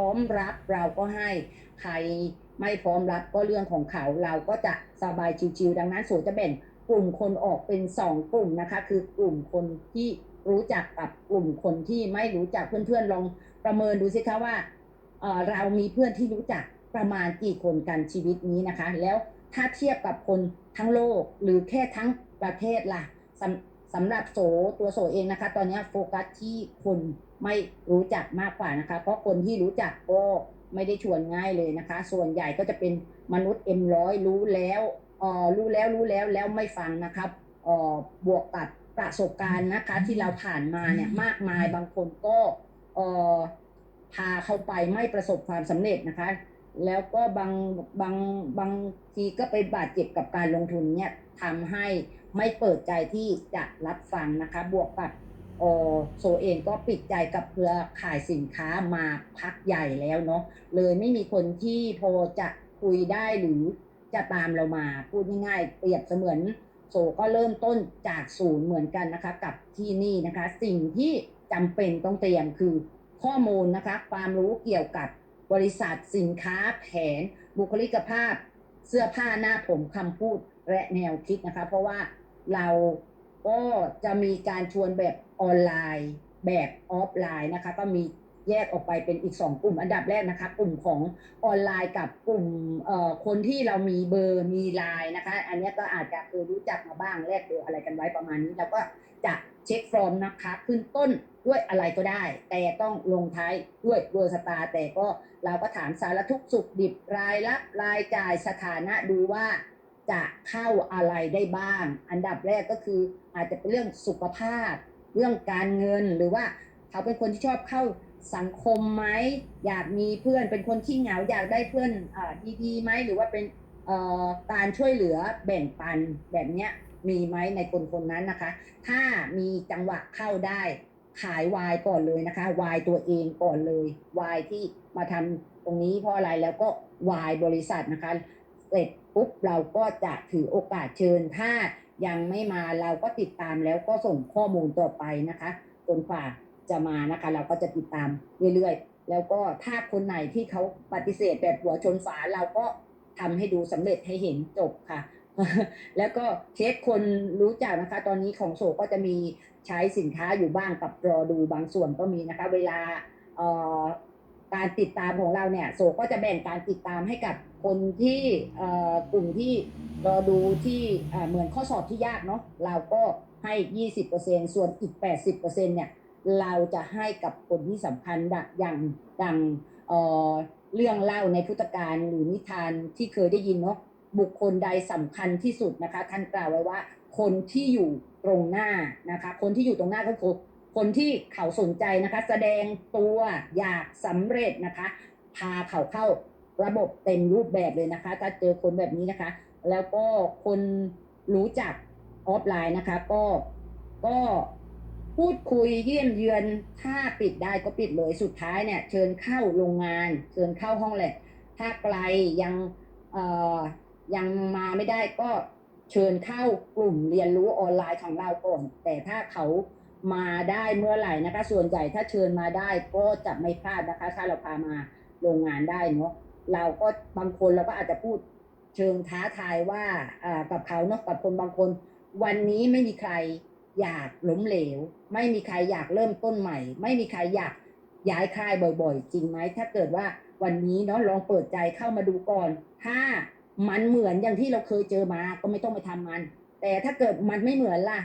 พร้อมรับเราก็ให้ใครไม่พร้อมรับก็เรื่องของเขาเราก็จะสบายชิวๆดังนั้นโสจะแบ่งกลุ่มคนออกเป็นสองกลุ่มนะคะ คือกลุ่มคนที่รู้จักกับกลุ่มคนที่ไม่รู้จักเพื่อนๆลองประเมินดูสิคะว่าเออเรามีเพื่อนที่รู้จักประมาณกี่คนกันชีวิตนี้นะคะ แล้วถ้าเทียบกับคนทั้งโลกหรือแค่ทั้งประเทศล่ะสำสำหรับโสตัวโสเองนะคะ ตอนนี้โฟกัสที่คน ไม่รู้จักมากกว่านะคะ เพราะคนที่รู้จักก็ไม่ได้ชวนง่ายเลยนะคะ ส่วนใหญ่ก็จะเป็นมนุษย์เอ็มร้อยรู้แล้วเอ่อรู้แล้วรู้แล้วแล้วไม่ฟังนะครับเอ่อบวกกับประสบการณ์นะคะ ที่เราผ่านมาเนี่ยมากมายบางคนก็เอ่อพาเข้าไปไม่ประสบความสำเร็จนะคะ แล้วก็บางบางบางทีก็ไปบาดเจ็บกับการลงทุนเนี่ยทำให้ไม่เปิดใจที่จะรับฟังนะคะ บวกกับ โซเองก็ปิดใจกับเครือข่ายสินค้ามาพักใหญ่แล้วเนาะเลยไม่มีคนที่พอจะคุยได้หรือจะตามเรามาพูดง่ายๆเปรียบเสมือนโซก็เริ่มต้นจากศูนย์เหมือนกันนะคะ กับที่นี่นะคะ สิ่งที่จำเป็นต้องเตรียมคือข้อมูลนะคะ ความรู้เกี่ยวกับบริษัทสินค้าแผน บุคลิกภาพ เสื้อผ้าหน้าผมคำพูดและแนวคิดนะคะ เพราะว่าเราก็จะมีการชวนแบบ ออนไลน์แบบออฟไลน์นะคะ ก็มีแยกออกไปเป็นอีก 2 กลุ่มอันดับแรกนะคะ กลุ่มของออนไลน์กับกลุ่มคนที่เรามีเบอร์มีไลน์นะคะ อันนี้ก็อาจจะเคยรู้จักมาบ้างแลกเบอร์อะไรกันไว้ประมาณนี้เราก็จะเช็คฟอร์มนะคะ ขึ้นต้นด้วยอะไรก็ได้ แต่ต้องลงท้ายด้วยเบอร์สตาร์แต่ก็เราก็ถามสารทุกสุขดิบรายรับรายจ่ายสถานะดูว่าจะเข้าอะไรได้บ้าง อันดับแรกก็คืออาจจะเป็นเรื่องสุขภาพ เรื่องการเงินหรือว่าเขาเป็นคนที่ชอบเข้าสังคมไหมอยากมีเพื่อนเป็นคนที่เหงาอยากได้เพื่อนอดีๆไหมหรือว่าเป็นการช่วยเหลือแบ่งปันแบบเนี้ยมีไหมในคนคนนั้นนะคะ ถ้ามีจังหวะเข้าได้ขายวายก่อนเลยนะคะวายตัวเองก่อนเลยวายที่มาทำตรงนี้เพราะอะไรแล้วก็วายบริษัทนะคะ เสร็จปุ๊บเราก็จะถือโอกาสเชิญถ้า ยังไม่มาเราก็ติดตามแล้วก็ส่งข้อมูลต่อไปนะคะจนกว่าจะมานะคะ เราก็จะติดตามเรื่อยๆ แล้วก็ถ้าคนไหนที่เขาปฏิเสธแบบหัวชนฝาเราก็ทำให้ดูสำเร็จให้เห็นจบค่ะ แล้วก็เคสคนรู้จักนะคะ ตอนนี้ของโสก็จะมีใช้สินค้าอยู่บ้างกับรอดูบางส่วนก็มีนะคะ เวลาการติดตามของเราเนี่ยโสก็จะแบ่งการติดตามให้กับ คนที่กลุ่มที่รอดูที่เหมือนข้อสอบที่ยากเนาะเราก็ให้ 20%ส่วนอีก 80%เนี่ยเราจะให้กับคนที่สำคัญดังอย่างดังเเรื่องเล่าในพุทธการหรือนิทานที่เคยได้ยินเนาะบุคคลใดสำคัญที่สุดนะคะ ท่านกล่าวไว้ว่า คนที่อยู่ตรงหน้านะคะ คนที่อยู่ตรงหน้าก็คือคนที่เขาสนใจนะคะ แสดงตัวอยากสำเร็จนะคะ พาเขาเข้า ระบบเต็มรูปแบบเลยนะคะ ถ้าเจอคนแบบนี้นะคะ แล้วก็คนรู้จักออฟไลน์นะคะ ก็ก็พูดคุยเยี่ยมเยือนถ้าปิดได้ก็ปิดเลยสุดท้ายเนี่ย เชิญเข้าโรงงาน เชิญเข้าห้องแลบถ้าไกลยังเอ่อยังมาไม่ได้ก็เชิญเข้ากลุ่มเรียนรู้ออนไลน์ของเราก่อน แต่ถ้าเขามาได้เมื่อไหร่นะคะ ส่วนใหญ่ถ้าเชิญมาได้ก็จะไม่พลาดนะคะ ถ้าเราพามาโรงงานได้เนาะ เราก็บางคนเราก็อาจจะพูดเชิงท้าทายว่าอ่ากับเขาเนาะกับคนบางคน วันนี้ไม่มีใครอยากล้มเหลว ไม่มีใครอยากเริ่มต้นใหม่ ไม่มีใครอยากย้ายค่ายบ่อยๆ จริงไหมถ้าเกิดว่าวันนี้เนาะลองเปิดใจเข้ามาดูก่อน ถ้ามันเหมือนอย่างที่เราเคยเจอมาก็ไม่ต้องไปทำมัน แต่ถ้าเกิดมันไม่เหมือนล่ะ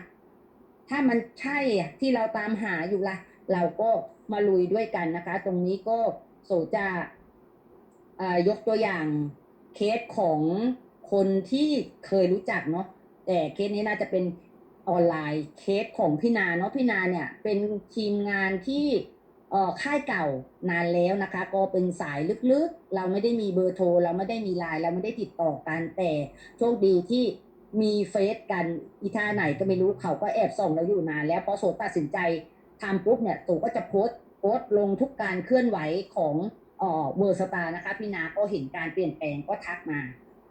ถ้ามันใช่ที่เราตามหาอยู่ล่ะ เราก็มาลุยด้วยกันนะคะ ตรงนี้ก็โสจะอ่า ยกตัวอย่างเคสของคนที่เคยรู้จักเนาะแต่เคสนี้น่าจะเป็นออนไลน์เคสของพี่นาเนาะพี่นาเนี่ยเป็นทีมงานที่ค่ายเก่านานแล้วนะคะ ก็เป็นสายลึกๆ เราไม่ได้มีเบอร์โทร เราไม่ได้มีไลน์เราไม่ได้ติดต่อกันแต่โชคดีที่มีเฟซกันอีท่าไหนก็ไม่รู้เขาก็แอบส่องเราอยู่นานแล้วพอโสตัดสินใจทำปุ๊บเนี่ยโสก็จะโพสต์โพสต์ลงทุกการเคลื่อนไหวของ เอ่อเวอร์สตาร์นะคะพี่นาก็เห็นการเปลี่ยนแปลงก็ทักมา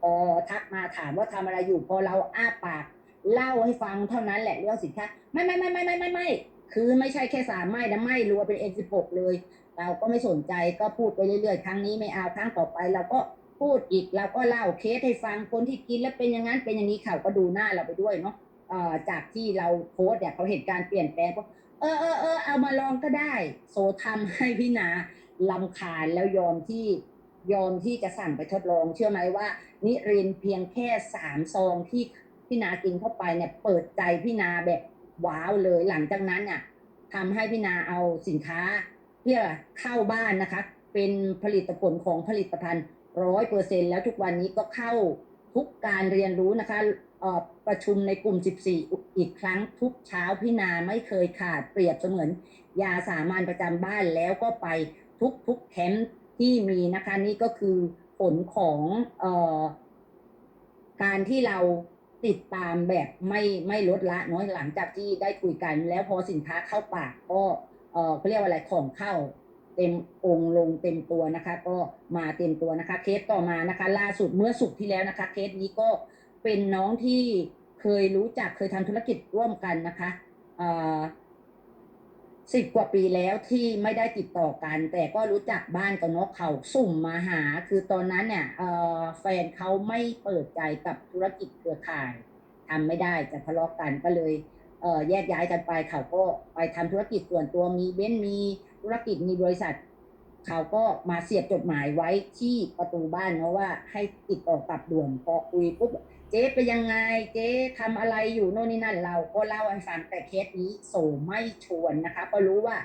พอทักมาถามว่าทำอะไรอยู่พอเราอ้าปากเล่าให้ฟังเท่านั้นแหละเรื่องสินค้าไม่ไม่ไม่ไม่ไม่ไม่ไม่คือไม่ใช่แค่สามไม่นะไม่รัวเป็น N16 เลย เราก็ไม่สนใจก็พูดไปเรื่อยๆครั้งนี้ไม่เอาครั้งต่อไป เราก็พูดอีกเราก็เล่าเคสให้ฟังคนที่กินแล้วเป็นอย่างนั้นเป็นอย่างนี้เขาก็ดูหน้าเราไปด้วยเนาะอ่อจากที่เราโพสเนี่ยเขาเห็นการเปลี่ยนแปลงก็เออเออเออเอามาลองก็ได้ โซทำให้พี่นา ลำคาญแล้วยอมที่ยอมที่จะสั่งไปทดลอง เชื่อไหมว่า นิรินเพียงแค่สามซองที่พี่นากินเข้าไปเนี่ยเปิดใจพี่นาแบบว้าวเลยหลังจากนั้นเนี่ยทำให้พี่นาเอาสินค้าเพื่อเข้าบ้านนะคะ เป็นผลิตผลของผลิตภัณฑ์ร้อยเปอร์เซ็นแล้วทุกวันนี้ก็เข้าทุกการเรียนรู้นะคะประชุมในกลุ่ม 14 อีกครั้งทุกเช้าพี่นาไม่เคยขาดเปรียบเสมือนยาสามัญประจำบ้านแล้วก็ไป ทุกทุกแคมป์ที่มีนะคะนี่ก็คือผลของเอ่อการที่เราติดตามแบบไม่ไม่ลดละเนาะหลังจากที่ได้คุยกัน แล้วพอสินค้าเข้าปากก็เออเขาเรียกว่าอะไรของเข้าเต็มองลงเต็มตัวนะคะ ก็มาเต็มตัวนะคะ เคสต่อมานะคะ ล่าสุดเมื่อสุกที่แล้วนะคะ เคสนี้ก็เป็นน้องที่เคยรู้จักเคยทำธุรกิจร่วมกันนะคะเอ่อ สิบกว่าปีแล้วที่ไม่ได้ติดต่อกัน แต่ก็รู้จักบ้านกับนกเขาสุ่มมาหา คือตอนนั้นเนี่ยแฟนเขาไม่เปิดใจกับธุรกิจเครือข่ายทำไม่ได้จะทะเลาะกันก็เลยเแยกย้ายกันไปเขาก็ไปทำธุรกิจส่วนตัวมีเบ้นมีธุรกิจมีบริษัท เขาก็มาเสียบจดหมายไว้ที่ประตูบ้านเนาะว่าให้ติดต่อกลับด่วนพอคุยปุ๊บ เจ๊เป็นยังไง เจ๊ทำอะไรอยู่โน่นนี่นั่นเราก็เล่าให้ฟังแต่เคสนี้โสไม่ชวนนะคะก็รู้ว่า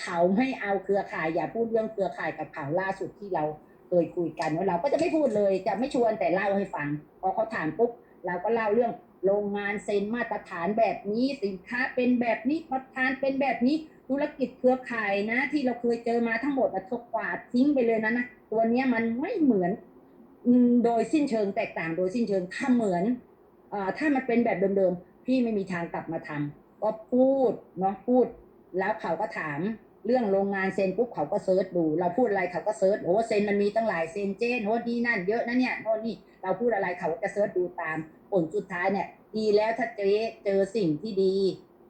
เขาไม่เอาเครือข่ายอย่าพูดเรื่องเครือข่ายกับเขาล่าสุดที่เราเคยคุยกันว่าเราก็จะไม่พูดเลย จะไม่ชวนแต่เล่าให้ฟังพอเขาถามปุ๊บเราก็เล่าเรื่องโรงงานเซ็นมาตรฐานแบบนี้สินค้าเป็นแบบนี้ประธานเป็นแบบนี้ธุรกิจเครือข่ายนะ ที่เราเคยเจอมาทั้งหมดอะทกกวาดทิ้งไปเลยนะนะตัวเนี้ยมันไม่เหมือน โดยสิ้นเชิงแตกต่างโดยสิ้นเชิงถ้าเหมือนอถ้ามันเป็นแบบเดิมๆพี่ไม่มีทางกลับมาทำก็พูดเนาะพูด แล้วเขาก็ถามเรื่องโรงงานเซนปุ๊บเขาก็เซิร์ชดู เราพูดอะไรเขาก็เซิร์ชโอ้เซนมันมีตั้งหลายเซนเจนโน้นี่นั่นเยอะนะเนี่ยโน่นนี่เราพูดอะไรเขาก็จะเซิร์ชดูตามผลสุดท้ายเนี่ย ดีแล้วถ้าเจ๊เจอสิ่งที่ดี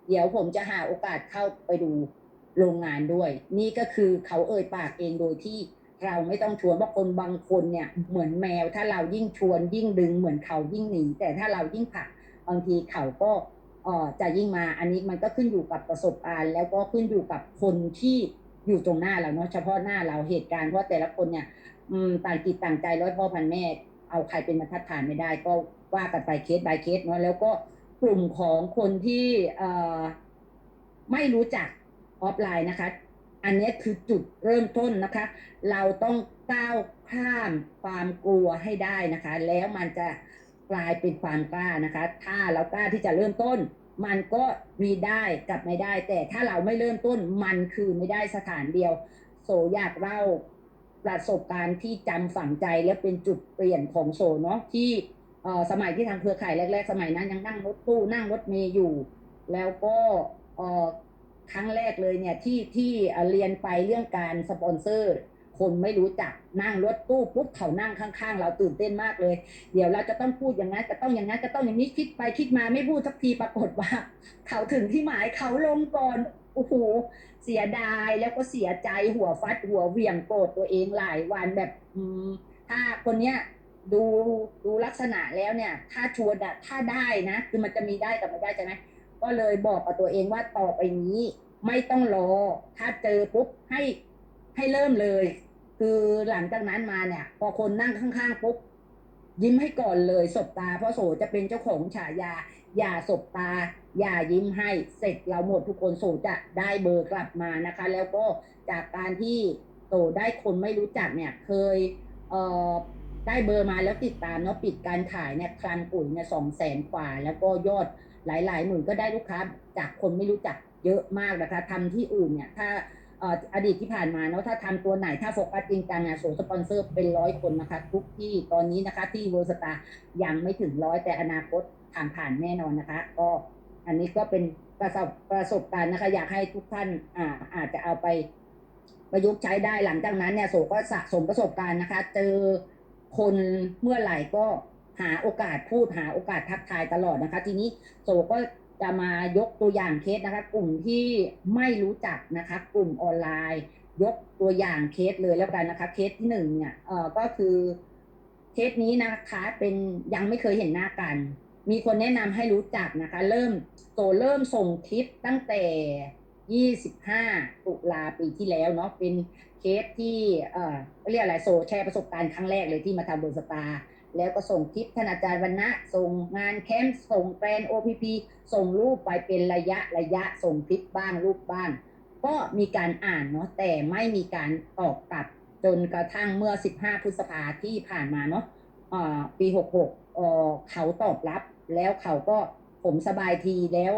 เดี๋ยวผมจะหาโอกาสเข้าไปดูโรงงานด้วย นี่ก็คือเขาเอ่ยปากเองโดยที่ เราไม่ต้องชวนเพราะคนบางคนเนี่ยเหมือนแมว ถ้าเรายิ่งชวนยิ่งดึงเหมือนเขายิ่งหนีแต่ถ้าเรายิ่งผลักบางทีเขาก็จะยิ่งมาอันนี้มันก็ขึ้นอยู่กับประสบการณ์ แล้วก็ขึ้นอยู่กับคนที่อยู่ตรงหน้าเราเนาะเฉพาะหน้าเราเหตุการณ์เพราะแต่ละคนเนี่ยต่างจิตต่างใจร้อยพ่อพันแม่เอาใครเป็นบรรทัดฐานไม่ได้ ก็ว่ากันไปเคส by เคสเนาะแล้วก็กลุ่มของคนที่ไม่รู้จักออฟไลน์นะคะ อันนี้คือจุดเริ่มต้นนะคะ เราต้องก้าวข้ามความกลัวให้ได้นะคะ แล้วมันจะกลายเป็นความกล้านะคะ ถ้าเรากล้าที่จะเริ่มต้น มันก็มีได้กับไม่ได้ แต่ถ้าเราไม่เริ่มต้นมันคือไม่ได้สถานเดียว โสอยากเล่าประสบการณ์ที่จำฝังใจและเป็นจุดเปลี่ยนของโสเนาะที่สมัยที่ทางเครือข่ายแรก ๆ สมัยนั้นยังนั่งรถตู้นั่งรถเมย์อยู่ แล้วก็ ครั้งแรกเลยเนี่ยที่ที่เรียนไปเรื่องการสปอนเซอร์ คนไม่รู้จักนั่งรถตู้ปุ๊บเขานั่งข้างๆ เราตื่นเต้นมากเลย เดี๋ยวเราจะต้องพูดอย่างนั้นจะต้องอย่างนั้นจะต้องอย่างนี้คิดไปคิดมาไม่พูดสักทีปรากฏว่า เขาถึงที่หมายเขาลงก่อนโอ้โหเสียดายแล้วก็เสียใจหัวฟัดหัวเหวี่ยงโกรธตัวเองหลายวันแบบถ้าคนเนี้ยดูดูลักษณะแล้วเนี่ย ถ้าชวนอะถ้าได้นะ คือมันจะมีได้กับไม่ได้ใช่ไหม ก็เลยบอกกับตัวเองว่าต่อไปนี้ไม่ต้องรอ ถ้าเจอปุ๊บให้ให้เริ่มเลย คือหลังจากนั้นมาเนี่ย พอคนนั่งข้างๆปุ๊บยิ้มให้ก่อนเลยสบตาเพราะโสจะเป็นเจ้าของฉายา อย่าสบตา อย่ายิ้มให้เสร็จเราหมดทุกคนโสจะได้เบอร์กลับมานะคะ แล้วก็จากการที่โสได้คนไม่รู้จักเนี่ย เคยเอ่อได้เบอร์มาแล้วติดตามเนาะปิดการขายเนี่ยคลังปุ๋ยเนี่ยสองแสนกว่า แล้วก็ยอด หลายๆหมื่นก็ได้ลูกค้าจากคนไม่รู้จักเยอะมากนะคะทำที่อื่นเนี่ยถ้าอดีตที่ผ่านมาเนาะถ้าทำตัวไหนถ้าโฟกัสจริงจังอะโสสปอนเซอร์เป็นร้อยคนนะคะทุกที่ตอนนี้นะคะที่เวอร์สตายังไม่ถึงร้อยแต่อนาคตทางผ่านแน่นอนนะคะ ก็อันนี้ก็เป็นประสบประสบการณ์นะคะ อยากให้ทุกท่านอ่าอาจจะเอาไปประยุกต์ใช้ได้หลังจากนั้นเนี่ยโสก็สะสมประสบการณ์นะคะ เจอคนเมื่อไหร่ก็ หาโอกาสพูดหาโอกาสทักทายตลอดนะคะ ทีนี้โสก็จะมายกตัวอย่างเคสนะคะ กลุ่มที่ไม่รู้จักนะคะ กลุ่มออนไลน์ ยกตัวอย่างเคสเลยแล้วกันนะคะ เคสที่หนึ่งเนี่ยเอ่อก็คือเคสนี้นะคะเป็นยังไม่เคยเห็นหน้ากัน มีคนแนะนำให้รู้จักนะคะ เริ่มโตเริ่มส่งคลิปตั้งแต่25ตุลาปีที่แล้วเนาะเป็นเคสที่เอ่อเรียกอะไรโซแชร์ประสบการณ์ครั้งแรกเลยที่มาทำบนสตาร์ แล้วก็ส่งคลิปท่านอาจารย์วันนะส่งงานแคมป์ส่งแกรนโอพีพีส่งรูปไปเป็นระยะระยะส่งคลิปบ้างรูปบ้าง ก็มีการอ่านเนาะแต่ไม่มีการตอกลับจนกระทั่งเมื่อ 15 พฤษภาที่ผ่านมาเนาะปี 66เอ่อเขาตอบรับ แล้วเขาก็ผมสบายทีแล้ว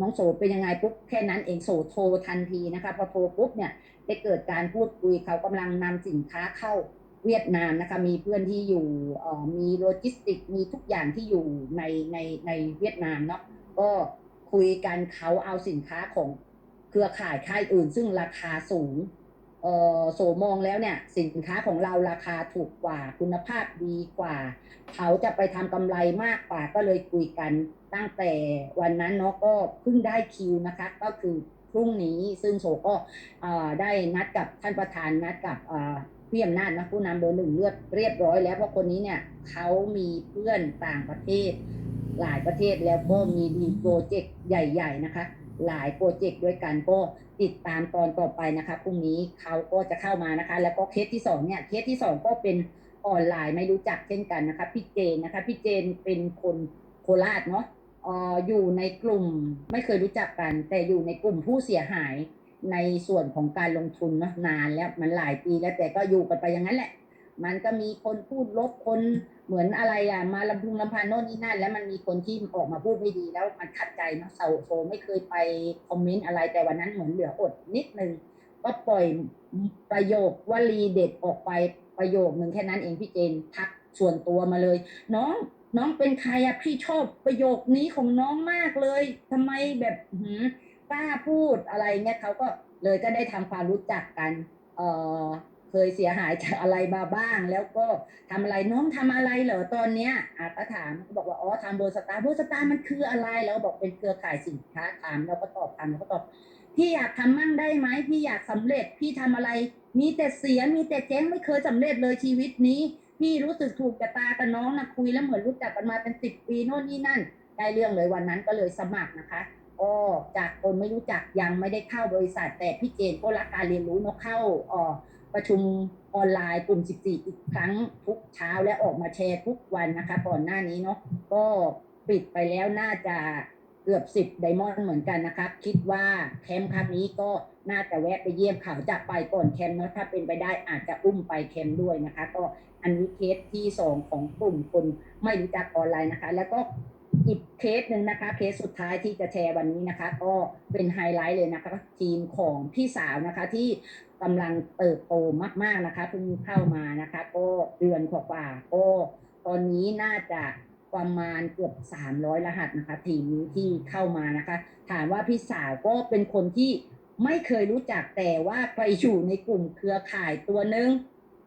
น้องโสเป็นยังไงปุ๊บแค่นั้นเองโสโทรทันทีนะคะพอโทรปุ๊บเนี่ยได้เกิดการพูดคุยเขากำลังนำสินค้าเข้า เวียดนามนะคะมีเพื่อนที่อยู่เอ่อมีโลจิสติกมีทุกอย่างที่อยู่ในในในเวียดนามเนาะก็คุยกันเขาเอาสินค้าของเครือข่ายค่ายอื่น ซึ่งราคาสูงเอ่อโสมองแล้วเนี่ยสินค้าของเราราคาถูกกว่าคุณภาพดีกว่า เขาจะไปทำกำไรมากกว่าก็เลยคุยกันตั้งแต่วันนั้นเนาะก็เพิ่งได้คิวนะคะ ก็คือพรุ่งนี้ซึ่งโสก็เอ่อได้นัดกับท่านประธานนัดกับเอ่อ พี่อำนาจนะผู้นำเบอร์หนึ่งเลือดเรียบร้อยแล้วเพราะคนนี้เนี่ยเขามีเพื่อนต่างประเทศ หลายประเทศแล้วก็มีดีโปรเจกต์ใหญ่ ๆนะคะ หลายโปรเจกต์ด้วยกันก็ติดตามตอนต่อไปนะคะพรุ่งนี้เขาก็จะเข้ามานะคะ แล้วก็เคสที่สองเนี่ยเคสที่สองก็เป็นออนไลน์ไม่รู้จักเช่นกันนะคะพี่เจนนะคะพี่เจนเป็นคนโคราชเนาะอออยู่ในกลุ่มไม่เคยรู้จักกัน แต่อยู่ในกลุ่มผู้เสียหาย ในส่วนของการลงทุนเนาะนานแล้วมันหลายปีแล้วแต่ก็อยู่กันไปอย่างนั้นแหละ มันก็มีคนพูดลบคนเหมือนอะไรอะมาลำพึงลำพันโน่นนี่นั่น แล้วมันมีคนที่ออกมาพูดไม่ดีแล้วมันขัดใจเนาะเซาโซไม่เคยไปคอมเมนต์อะไรแต่วันนั้นเหมือนเหลืออดนิดนึงก็ปล่อยประโยควลีเด็ดออกไปประโยคหนึ่งแค่นั้นเองพี่เจนทักส่วนตัวมาเลย น้องน้องเป็นใครอะพี่ชอบประโยคนี้ของน้องมากเลยทำไมแบบหืม กล้าพูดอะไรเนี่ยเขาก็เลยก็ได้ทำความรู้จักกัน เออเคยเสียหายจากอะไรมาบ้าง แล้วก็ทำอะไรน้องทำอะไรเหรอตอนเนี้ยอาก็ถามก็บอกว่าอ๋อทำโบสตาร์โบสตาร์มันคืออะไรแล้วบอกเป็นเครือข่ายสินค้าถามเราก็ตอบทำเราก็ตอบพี่อยากทำมั่งได้ไหมพี่อยากสำเร็จพี่ทำอะไร มีแต่เสียมีแต่เจ๊งไม่เคยสำเร็จเลยชีวิตนี้ พี่รู้สึกถูกกับตากับน้องนะคุยแล้วเหมือนรู้จักกันมาเป็นสิบปีโน่นนี่นั่น ได้เรื่องเลยวันนั้นก็เลยสมัครนะคะ ก็จากคนไม่รู้จักยังไม่ได้เข้าบริษัท แต่พี่เจนก็รักการเรียนรู้เนาะเข้าออประชุมออนไลน์กลุ่ม 14 อีกครั้งทุกเช้าและออกมาแชร์ทุกวันนะคะก่อนหน้านี้เนาะก็ปิดไปแล้วน่าจะเกือบ10ไดมอนด์เหมือนกันนะครับ คิดว่าแคมป์ครั้งนี้ก็น่าจะแวะไปเยี่ยมเขาจะไปก่อนแคมป์เนาะถ้าเป็นไปได้อาจจะอุ้มไปแคมป์ด้วยนะคะ ก็อันนี้เคสที่สองของกลุ่มคนไม่รู้จักออนไลน์นะคะ แล้วก็ อีกเคสหนึ่งนะคะ เคสสุดท้ายที่จะแชร์วันนี้นะคะ ก็เป็นไฮไลท์เลยนะคะ ทีมของพี่สาวนะคะที่กำลังเติบโตมาก ๆนะคะเพิ่งเข้ามานะคะ ก็เดือนกว่าๆก็ตอนนี้น่าจะประมาณเกือบ 300 รหัสนะคะ ทีมนี้ที่เข้ามานะคะ ถามว่าพี่สาวก็เป็นคนที่ไม่เคยรู้จักแต่ว่าไปอยู่ในกลุ่มเครือข่ายตัวหนึ่ง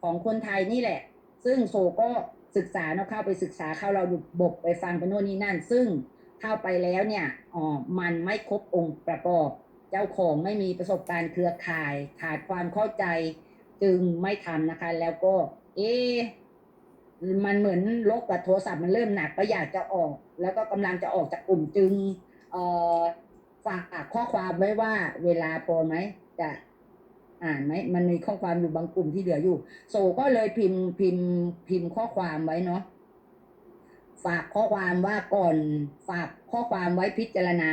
ของคนไทยนี่แหละ ซึ่งโซก็ ศึกษาเนาะเข้าไปศึกษาเข้าเราบกไปฟังไปโน่นนี่นั่น ซึ่งเข้าไปแล้วเนี่ยอ๋อมันไม่ครบองค์ประกอบ เจ้าของไม่มีประสบการณ์เครือข่าย ขาดความเข้าใจจึงไม่ทำนะคะ แล้วก็ เอ๊มันเหมือนโลกกับโทรศัพท์มันเริ่มหนักก็อยากจะออก แล้วก็กำลังจะออกจากกลุ่มจึงเอ่อฝากข้อความไว้ว่าเวลาพอไหมจะ อ่านไหมมันมีข้อความอยู่บางกลุ่มที่เหลืออยู่ โซก็เลยพิมพ์พิมพ์พิมพ์ข้อความไว้เนาะฝากข้อความว่าก่อนฝากข้อความไว้พิจารณา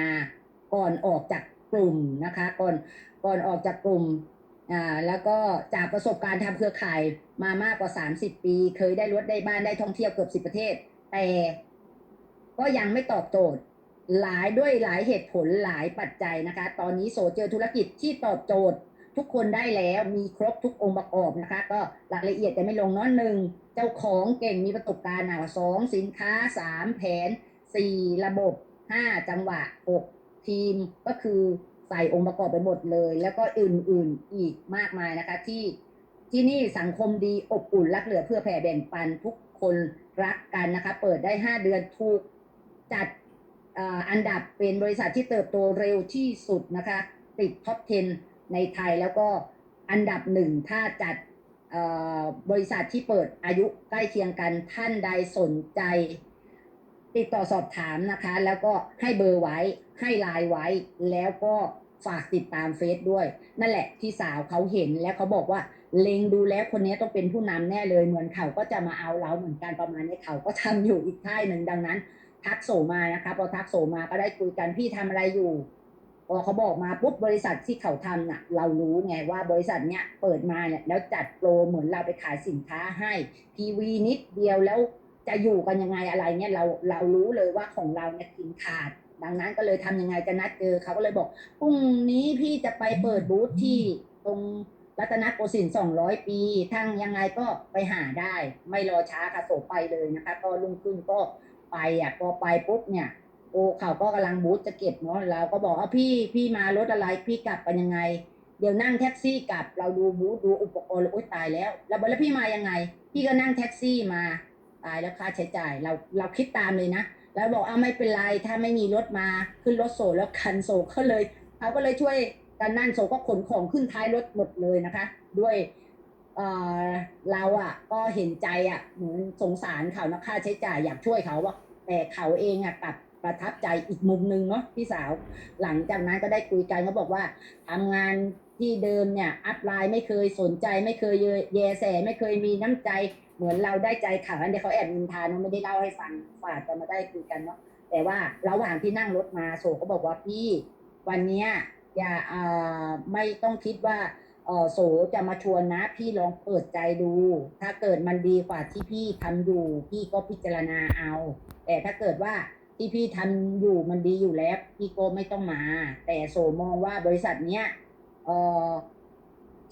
ก่อนออกจากกลุ่มนะคะ ก่อนก่อนออกจากกลุ่มอ่าแล้วก็จากประสบการณ์ทำเครือข่ายมามากกว่า 30 ปี เคยได้รถได้บ้านได้ท่องเที่ยวเกือบสิบประเทศ แต่ก็ยังไม่ตอบโจทย์หลายด้วยหลายเหตุผลหลายปัจจัยนะคะ ตอนนี้โซเจอธุรกิจที่ตอบโจทย์ ทุกคนได้แล้วมีครบทุกองค์ประกอบนะคะ ก็รายละเอียดจะไม่ลงเน้อนหนึ่งเจ้าของเก่งมีประสบการณ์อะสองสินค้าสามแผนสี่ระบบห้าจังหวะหกทีมก็คือใส่องค์ประกอบไปหมดเลย แล้วก็อื่นๆอีกมากมายนะคะ ที่ที่นี่สังคมดีอบอุ่นรักเหลือเพื่อแผ่แบ่งปันทุกคนรักกันนะคะ เปิดได้ 5 เดือนถูกจัดอันดับเป็นบริษัทที่เติบโตเร็วที่สุดนะคะ ติดท็อป 10 ในไทยแล้วก็อันดับหนึ่งถ้าจัดบริษัทที่เปิดอายุใกล้เคียงกันท่านใดสนใจ ติดต่อสอบถามนะคะ แล้วก็ให้เบอร์ไว้ให้ไลน์ไว้ แล้วก็ฝากติดตามเฟซด้วย นั่นแหละที่สาวเขาเห็นแล้วเขาบอกว่าเล็งดูแล้วคนนี้ต้องเป็นผู้นำแน่เลย เหมือนเขาก็จะมาเอาเราเหมือนกันประมาณนี้เขาก็ทำอยู่อีกค่ายหนึ่งดังนั้น ทักโสมานะคะพอทักโสมาก็ได้คุยกันพี่ทำอะไรอยู่ อเขาบอกมาปุ๊บบริษัทที่เขาทำน่ะ เรารู้ไงว่าบริษัทเนี้ยเปิดมาเนี่ยแล้วจัดโปรเหมือนเราไปขายสินค้าให้ทีวีนิดเดียวแล้วจะอยู่กันยังไงอะไรเนี่ยเราเรารู้เลยว่าของเราเนี่ยกินขาด ดังนั้นก็เลยทำยังไงจะนัดเจอเขาก็เลยบอกพรุ่งนี้พี่จะไปเปิดบูธที่ตรงรัตนโกสินทร์200ปีทั้งยังไงก็ไปหาได้ ไม่รอช้าค่ะโสไปเลยนะคะ ก็รุ่งขึ้นก็ไปอะพอไปปุ๊บเนี่ย โอ้เขาก็กำลังบูธจะเก็บเนาะเราก็บอกว่าพี่พี่มารถอะไรพี่กลับกันยังไง เดี๋ยวนั่งแท็กซี่กลับ เราดูบูธดูอุปกรณ์โอ๊ยตายแล้วแล้วบอกแล้วพี่มายังไง พี่ก็นั่งแท็กซี่มาตายแล้วค่าใช้จ่าย เราเราคิดตามเลยนะแล้วบอกอ้าไม่เป็นไรถ้าไม่มีรถมาขึ้นรถโซแล้วคันโซก็เลยเขาก็เลยช่วยกันนั่นโซก็ขนของขึ้นท้ายรถหมดเลยนะคะ ด้วยเออเราอะ ก็เห็นใจอะเหมือนสงสารเขานะค่าใช้จ่ายอยากช่วยเขาว่าแต่เขาเองอะกลับ ประทับใจอีกมุมหนึงเนาะพี่สาว หลังจากนั้นก็ได้คุยกันเขาบอกว่าทำงานที่เดิมเนี่ยอัพไลน์ไม่เคยสนใจไม่เคยเยแยแสไม่เคยมีน้ำใจเหมือนเราได้ใจเขาอันเดียวเขาแอบนินทาเนอะไม่ได้เล่าให้ฟังฝาดจะมาได้คุยกันเนาะแต่ว่าระหว่างที่นั่งรถมาโซก็บอกว่าพี่วันเนี้ยอย่าอ่าไม่ต้องคิดว่าเออโสจะมาชวนนะ พี่ลองเปิดใจดู ถ้าเกิดมันดีกว่าที่พี่ทำอยู่ พี่ก็พิจารณาเอา แต่ถ้าเกิดว่า ที่พี่ทำอยู่มันดีอยู่แล้ว พี่โกไม่ต้องมา แต่โสมองว่าบริษัทเนี้ยเออ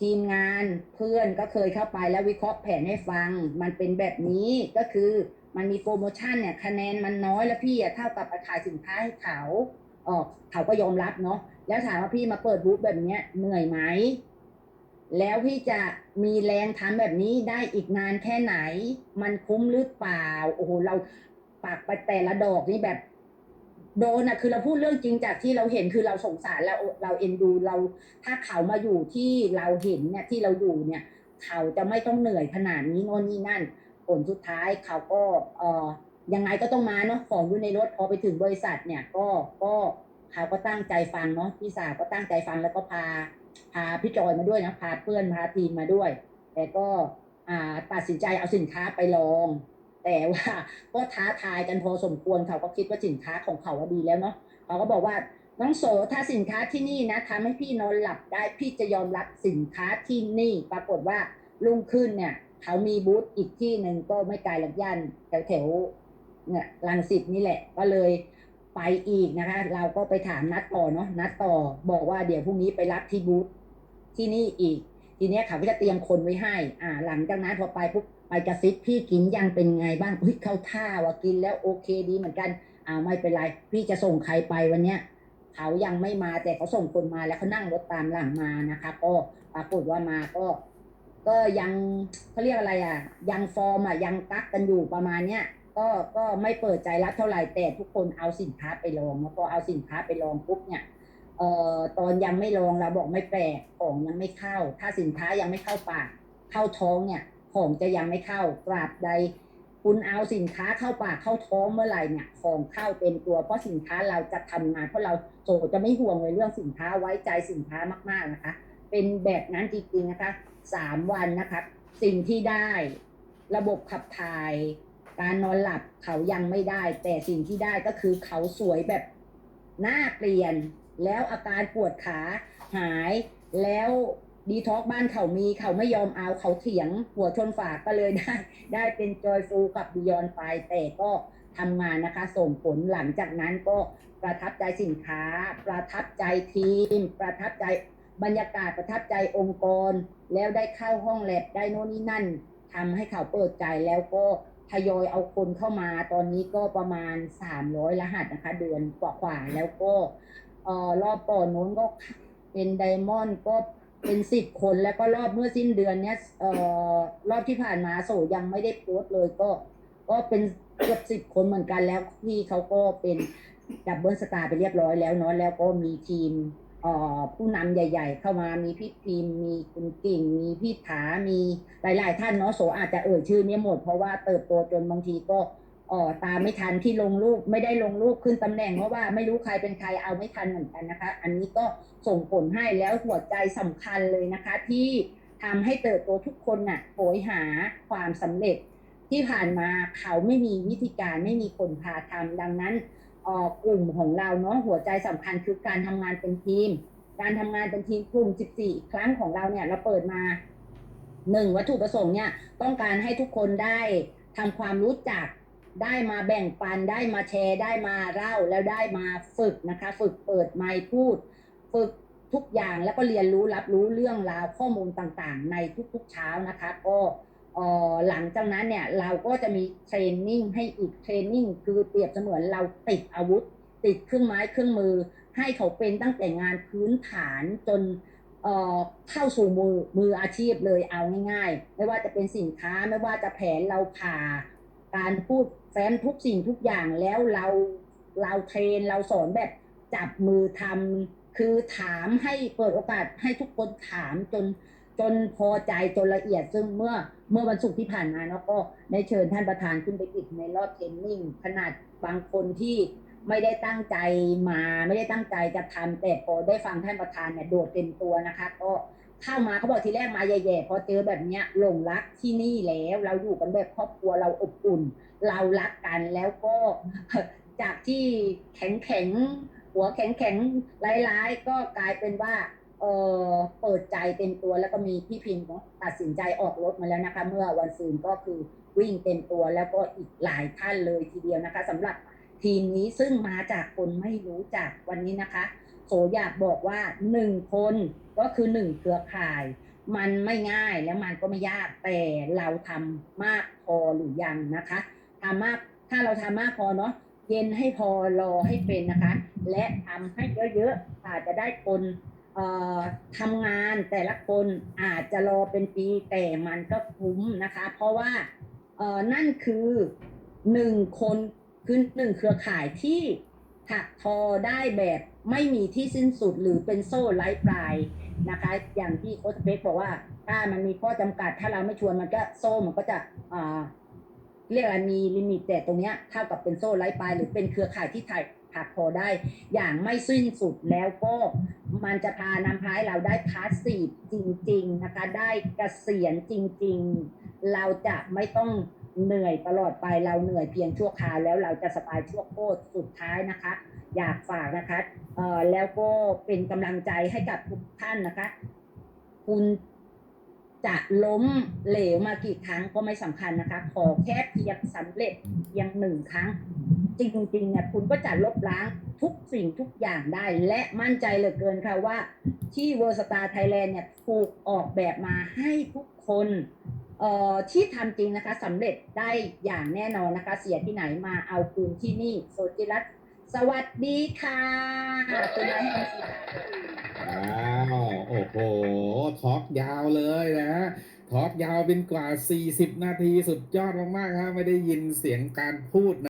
ทีมงานเพื่อนก็เคยเข้าไปแล้ววิเคราะห์แผนให้ฟัง มันเป็นแบบนี้ก็คือมันมีโปรโมชั่นเนี่ยคะแนนมันน้อยแล้วพี่อะเท่ากับไปขายสินค้าให้เขาเออเขาก็ยอมรับเนาะแล้วถามว่าพี่มาเปิดบูธแบบเนี้ยเหนื่อยไหมแล้วพี่จะมีแรงทำแบบนี้ได้อีกนานแค่ไหน มันคุ้มหรือเปล่า โอ้โหเรา ปากไปแต่ละดอกนี่แบบ โดนอะคือเราพูดเรื่องจริงจากที่เราเห็นคือเราสงสารเราเราเอ็นดูเรา ถ้าเขามาอยู่ที่เราเห็นเนี่ยที่เราอยู่เนี่ย เขาจะไม่ต้องเหนื่อยขนาดนี้โน่นนี่นั่น ผลสุดท้ายเขาก็เออยังไงก็ต้องมาเนาะของอยู่ในรถพอไปถึงบริษัทเนี่ย ก็ก็เขาก็ตั้งใจฟังเนาะพี่สาวก็ตั้งใจฟังแล้วก็พาพาพี่จอยมาด้วยนะพาเพื่อนพาทีมมาด้วย แต่ก็อ่าตัดสินใจเอาสินค้าไปลอง แต่ว่าก็ท้าทายกันพอสมควรเขาก็คิดว่าสินค้าของเขาดีแล้วเนาะเขาก็บอกว่าน้องโสถ้าสินค้าที่นี่นะทำให้พี่นอนหลับได้พี่จะยอมรับสินค้าที่นี่ ปรากฏว่ารุ่งขึ้นเนี่ย เขามีบูธอีกที่หนึ่งก็ไม่ไกลหลักย่านแถวแถวๆเนี่ยลังสิตนี่แหละ ก็เลยไปอีกนะคะ เราก็ไปถามนัดต่อเนาะนัดต่อบอกว่าเดี๋ยวพรุ่งนี้ไปรับที่บูธที่นี่อีก ทีเนี้ยเขาก็จะเตรียมคนไว้ให้ อ่า หลังจากนั้นพอไปปุ๊บ ไปกระซิบพี่กินยังเป็นไงบ้างอุ้ยเข้าท่าว่ากินแล้วโอเคดีเหมือนกันอ่าไม่เป็นไร พี่จะส่งใครไปวันเนี้ยเขายังไม่มาแต่เขาส่งคนมาแล้วเขานั่งรถตามหลังมานะคะก็ปรากฏว่ามาก็ ก็ยังเขาเรียกอะไรอะ ยังฟอร์มอะยังกักกันอยู่ประมาณเนี้ยก็ก็ไม่เปิดใจรับเท่าไหร่แต่ทุกคนเอาสินค้าไปลองแล้วพอเอาสินค้าไปลองปุ๊บเนี่ยเอ่อตอนยังไม่ลองเราบอกไม่แปลกของยังไม่เข้า ถ้าสินค้ายังไม่เข้าปากเข้าท้องเนี่ย ของจะยังไม่เข้าตราบใด คุณเอาสินค้าเข้าปากเข้าท้องเมื่อไหร่เนี่ยของเข้าเต็มตัวเพราะสินค้าเราจะทำงานเพราะเราโจจะไม่ห่วงเลยเรื่องสินค้าไว้ใจสินค้ามากๆนะคะ เป็นแบบนั้นจริงๆนะคะสามวันนะคะสิ่งที่ได้ระบบขับถ่าย การนอนหลับเขายังไม่ได้ แต่สิ่งที่ได้ก็คือเขาสวยแบบหน้าเปลี่ยน แล้วอาการปวดขาหายแล้ว ดีท็อกบ้านเขามีเขาไม่ยอมเอาเขาเถียง หัวชนฝากก็เลยได้ ได้เป็นจอยฟูกับบิยอนไป แต่ก็ทำงานนะคะ ส่งผลหลังจากนั้นก็ประทับใจสินค้า ประทับใจทีม ประทับใจบรรยากาศประทับใจองค์กร แล้วได้เข้าห้องแลบได้โน่นนี่นั่นทำให้เขาเปิดใจแล้วก็ทยอยเอาคนเข้ามาตอนนี้ก็ประมาณ 300 รหัสนะคะ เดือนกว่าๆแล้วก็เอ่อรอบก่อนโน้นก็เป็นไดมอนด์ก็ เป็นสิบคนแล้วก็รอบเมื่อสิ้นเดือนเนี้ยเอ่อรอบที่ผ่านมาโสยังไม่ได้โพสต์เลยก็ ก็เป็นเกือบสิบคนเหมือนกันแล้วพี่เขาก็เป็นดับเบิลสตาร์ไปเรียบร้อยแล้วเนาะแล้วก็มีทีมเอ่อผู้นำใหญ่ ๆ เข้ามามีพี่พิมมีคุณกิ่ง มีพี่ถามีหลาย ๆ ท่านเนาะโสอาจจะเอ่ยชื่อไม่หมดเพราะว่าเติบโตจนบางทีก็ อ่อตามไม่ทันที่ลงรูปไม่ได้ลงรูปขึ้นตำแหน่งเพราะว่าไม่รู้ใครเป็นใครเอาไม่ทันเหมือนกันนะคะ อันนี้ก็ส่งผลให้แล้วหัวใจสำคัญเลยนะคะ ที่ทำให้เติบโตทุกคนน่ะโหยหาความสำเร็จ ที่ผ่านมาเขาไม่มีวิธีการไม่มีคนพาทำดังนั้นออกลุ่มของเราเนาะหัวใจสำคัญคือการทำงานเป็นทีม การทำงานเป็นทีมกลุ่ม 14 ครั้งของเราเนี่ยเราเปิดมาหนึ่งวัตถุประสงค์เนี่ยต้องการให้ทุกคนได้ทำความรู้จัก ได้มาแบ่งปันได้มาแชร์ได้มาเล่าแล้วได้มาฝึกนะคะ ฝึกเปิดไมค์พูด ฝึกทุกอย่างแล้วก็เรียนรู้รับรู้เรื่องราวข้อมูลต่างๆ ในทุกๆเช้านะคะ ก็หลังจากนั้นเนี่ยเราก็จะมีเทรนนิ่งให้อีกเทรนนิ่งคือเปรียบเสมือนเราติดอาวุธ ติดเครื่องไม้เครื่องมือ ให้เขาเป็นตั้งแต่งานพื้นฐานจนเข้าสู่มือมืออาชีพเลยเอาง่ายๆ ไม่ว่าจะเป็นสินค้าไม่ว่าจะแผนเราผ่าการพูด แฟ้มทุกสิ่งทุกอย่างแล้วเราเราเทรนเราสอนแบบจับมือทำคือถามให้เปิดโอกาสให้ทุกคนถามจนจนพอใจจนละเอียดซึ่งเมื่อเมื่อวันศุกร์ที่ผ่านมาเนาะก็ได้เชิญท่านประธานขึ้นไปติดในรอบเทรนนิ่งขนาดบางคนที่ไม่ได้ตั้งใจมาไม่ได้ตั้งใจจะทำแต่พอได้ฟังท่านประธานเนี่ยโดดเต็มตัวนะคะ ก็เข้ามาเขาบอกทีแรกมาแย่ๆพอเจอแบบเนี้ยหลงรักที่นี่แล้วเราอยู่กันแบบครอบครัวเราอบอุ่น เรารักกันแล้วก็จากที่แข็งแข็งหัวแข็งแข็งร้ายๆ ก็กลายเป็นว่าเออเปิดใจเต็มตัวแล้วก็มีพี่พิมพ์ตัดสินใจออกรถมาแล้วนะคะ เมื่อวันซืนก็คือวิ่งเต็มตัวแล้วก็อีกหลายท่านเลยทีเดียวนะคะสำหรับทีมนี้ซึ่งมาจากคนไม่รู้จักวันนี้นะคะโสอยากบอกว่าหนึ่งคนก็คือหนึ่งเครือข่าย มันไม่ง่ายแล้วมันก็ไม่ยากแต่เราทำมากพอหรือยังนะคะ ทำมากถ้าเราทำมากพอเนาะเย็นให้พอรอให้เป็นนะคะ และทำให้เยอะๆอาจจะได้คนทำงานแต่ละคนอาจจะรอเป็นปีแต่มันก็คุ้มนะคะ เพราะว่านั่นคือหนึ่งคนคือหนึ่งเครือข่ายที่ถักทอได้แบบไม่มีที่สิ้นสุดหรือเป็นโซ่ไร้ปลายนะคะ อย่างที่โค้ชเบกบอกว่าถ้ามันมีข้อจำกัด ถ้าเราไม่ชวนมันก็โซ่มันก็จะ เรียกอะไรมีลิมิตแต่ตรงเนี้ยเท่ากับเป็นโซ่ไร้ปลายหรือเป็นเครือข่ายที่ถ่ายถักพอได้ อย่างไม่สิ้นสุดแล้วก็มันจะพานำพาให้เราได้พาสซีฟจริง ๆ นะคะ ได้เกษียณจริง ๆ เราจะไม่ต้องเหนื่อยตลอดไปเราเหนื่อยเพียงชั่วคราวแล้วเราจะสบายชั่วโคตรสุดท้ายนะคะ อยากฝากนะคะเอ่อแล้วก็เป็นกำลังใจให้กับทุกท่านนะคะ คุณ จะล้มเหลวมากี่ครั้งก็ไม่สำคัญนะคะ ขอแค่เพียงสำเร็จเพียงหนึ่งครั้ง จริงๆเนี่ยคุณก็จะลบล้างทุกสิ่งทุกอย่างได้ และมั่นใจเหลือเกินค่ะว่าที่ World Star Thailand เนี่ยถูกออกแบบมาให้ทุกคนเอ่อที่ทำจริงนะคะสำเร็จได้อย่างแน่นอนนะคะ เสียที่ไหนมาเอาคืนที่นี่โซจิรัตน์ สวัสดีค่ะคุณนายให้มาสิว้าวโอ้โหทอล์กยาวเลยนะฮะทอล์กยาวเป็นกว่า 40 นาทีสุดยอดมากๆครับไม่ได้ยินเสียงการพูดนะ